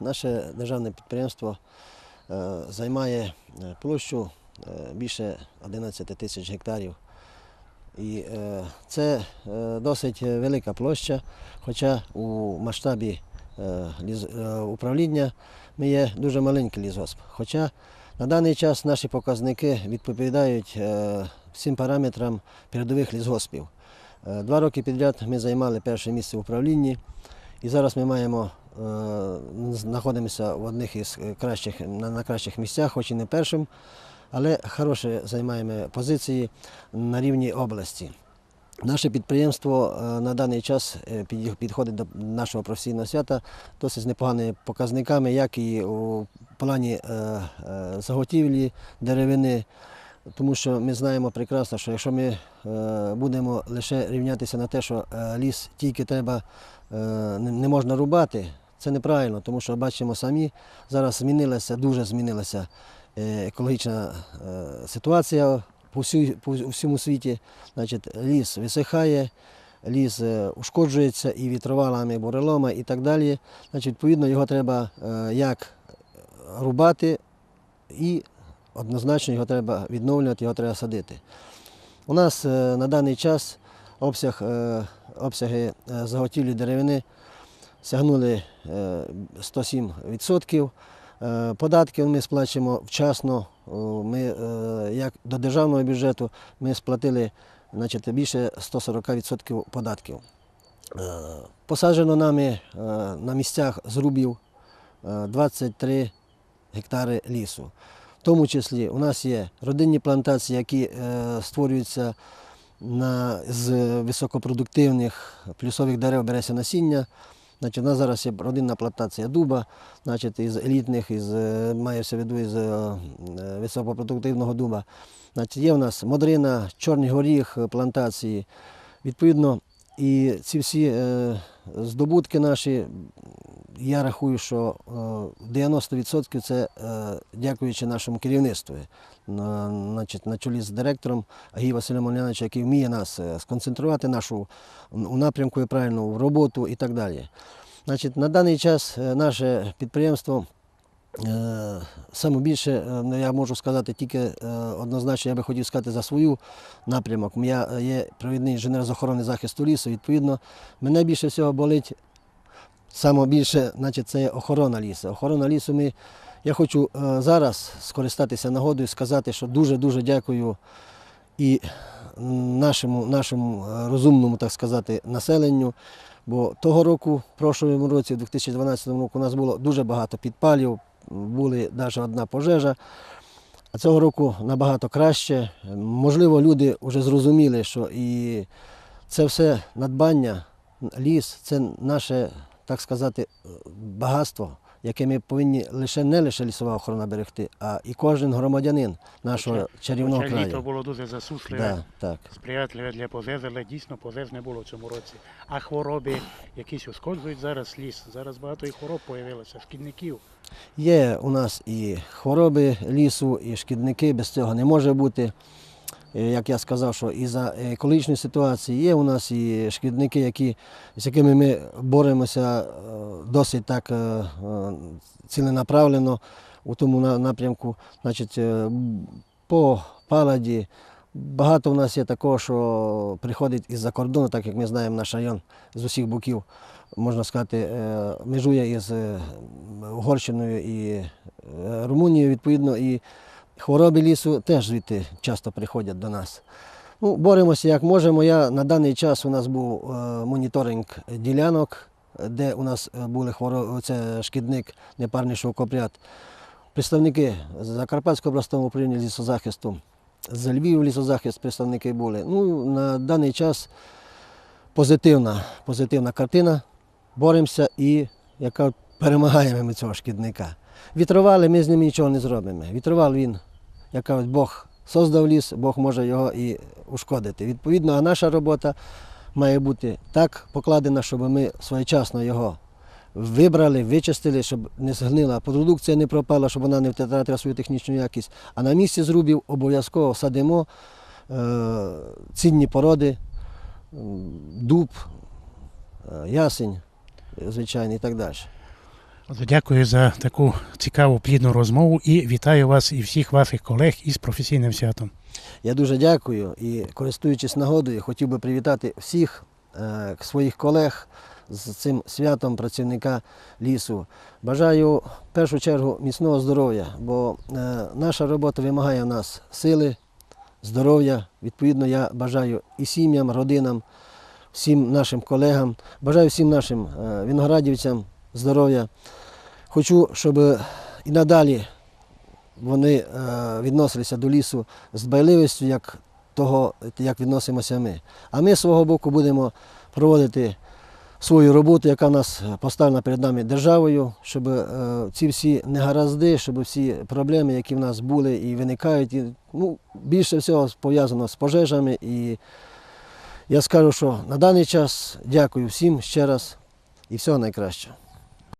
Наше державне підприємство е, займає е, площу е, більше 11 тисяч гектарів. І це досить велика площа, хоча у масштабі управління ми є дуже маленький лісгосп. Хоча на даний час наші показники відповідають всім параметрам передових лісгоспів. Два роки підряд ми займали перше місце в управлінні, і зараз ми маємо знаходимося в одних із кращих на, кращих місцях, хоч і не першим, але хороше займаємо позиції на рівні області. Наше підприємство е, на даний час е, підходить до нашого професійного свята досить з непоганими показниками, як і у плані е, е, заготівлі деревини, тому що ми знаємо прекрасно, що якщо ми е, будемо лише рівнятися на те, що е, ліс тільки треба е, не можна рубати, це неправильно, тому що бачимо самі, зараз змінилася, дуже змінилася е, екологічна е, ситуація по, всьому світі. Значить, ліс висихає, ліс е, ушкоджується і вітровалами, бурелома і так далі. Значить, відповідно, його треба як рубати і однозначно його треба відновлювати, його треба садити. У нас на даний час обсяг, обсяги заготівлі деревини сягнули 107%. Е, Податки ми сплачуємо вчасно. Ми, е, як до державного бюджету ми сплатили значить, більше 140% податків. Е, Посаджено нами е, на місцях зрубів е, 23 гектари лісу. В тому числі у нас є родинні плантації, які е, створюються на, з високопродуктивних плюсових дерев береся насіння. Значить, у нас зараз є родинна плантація дуба, значить, із елітних, із, е, мається в виду із е, е, високопродуктивного дуба. Значить, є у нас модрина, чорний горіх плантації. Відповідно, і ці всі здобутки наші, я рахую, що е, 90% це е, дякуючи нашому керівництву, на, чолі з директором Агії Василем Оляновичем, який вміє нас е, сконцентрувати нашу у напрямку і правильну роботу і так далі. Значить, на даний час е, наше підприємство Е, Саме більше е, ну, я можу сказати тільки е, однозначно, я би хотів сказати за свою напрямок. Я е, є провідний інженер з охорони захисту лісу. Відповідно, мене більше всього болить саме більше, значить, це охорона лісу. Охорона лісу ми. Я хочу е, зараз скористатися нагодою сказати, що дуже-дуже дякую і нашому, нашому е, розумному, так сказати, населенню. Бо того року, в прошлому році, в 2012 році, у нас було дуже багато підпалів, були навіть одна пожежа. А цього року набагато краще. Можливо, люди вже зрозуміли, що і це все надбання, ліс це наше, так сказати, багатство, яке ми повинні лише не лише лісова охорона берегти, а і кожен громадянин нашого Хоча- чарівного Хоча літо було дуже засушливе, Да, так. сприятливе для пожеж, але дійсно пожеж не було в цьому році. А хвороби якісь ушкоджують зараз ліс. Зараз багато і хвороб з'явилося, шкідників. Є у нас і хвороби лісу, і шкідники, без цього не може бути. Е, Як я сказав, що і за екологічної ситуації є у нас і шкідники, які, з якими ми боремося е, досить так е, ціленаправлено у тому напрямку. Значить, по паладі багато у нас є такого, що приходить із-за кордону, так як ми знаємо наш район з усіх боків можна сказати, межує із Угорщиною і Румунією, відповідно, і хвороби лісу теж звідти часто приходять до нас. Ну, боремося як можемо. Я, на даний час у нас був е, моніторинг ділянок, де у нас е, були хвороби, це шкідник, непарний шовкопряд. Представники Закарпатського обласного управління лісозахисту, з Львів лісозахист представники були. Ну, на даний час позитивна, позитивна картина. Боремося і яка перемагаємо ми цього шкідника. Вітровали, ми з ним нічого не зробимо. Вітровал він, як кажуть, Бог создав ліс, Бог може його і ушкодити. Відповідно, наша робота має бути так покладена, щоб ми своєчасно його вибрали, вичистили, щоб не згнила продукція не пропала, щоб вона не втратила свою технічну якість. А на місці зрубів обов'язково садимо е, цінні породи, дуб, е, ясень, звичайно, і так далі. Дякую за таку цікаву плідну розмову і вітаю вас і всіх ваших колег із професійним святом. Я дуже дякую і, користуючись нагодою, хотів би привітати всіх е, своїх колег з цим святом працівника лісу. Бажаю в першу чергу міцного здоров'я, бо е, наша робота вимагає в нас сили, здоров'я. Відповідно, я бажаю і сім'ям, родинам, всім нашим колегам, бажаю всім нашим е, виноградівцям здоров'я. Хочу, щоб і надалі вони е, відносилися до лісу з дбайливістю, як того, як відносимося ми. А ми з свого боку будемо проводити свою роботу, яка нас поставлена перед нами державою, щоб е, ці всі негаразди, щоб всі проблеми, які в нас були і виникають, і, ну, більше всього пов'язано з пожежами. І я скажу, що на даний час дякую всім ще раз і всього найкращого.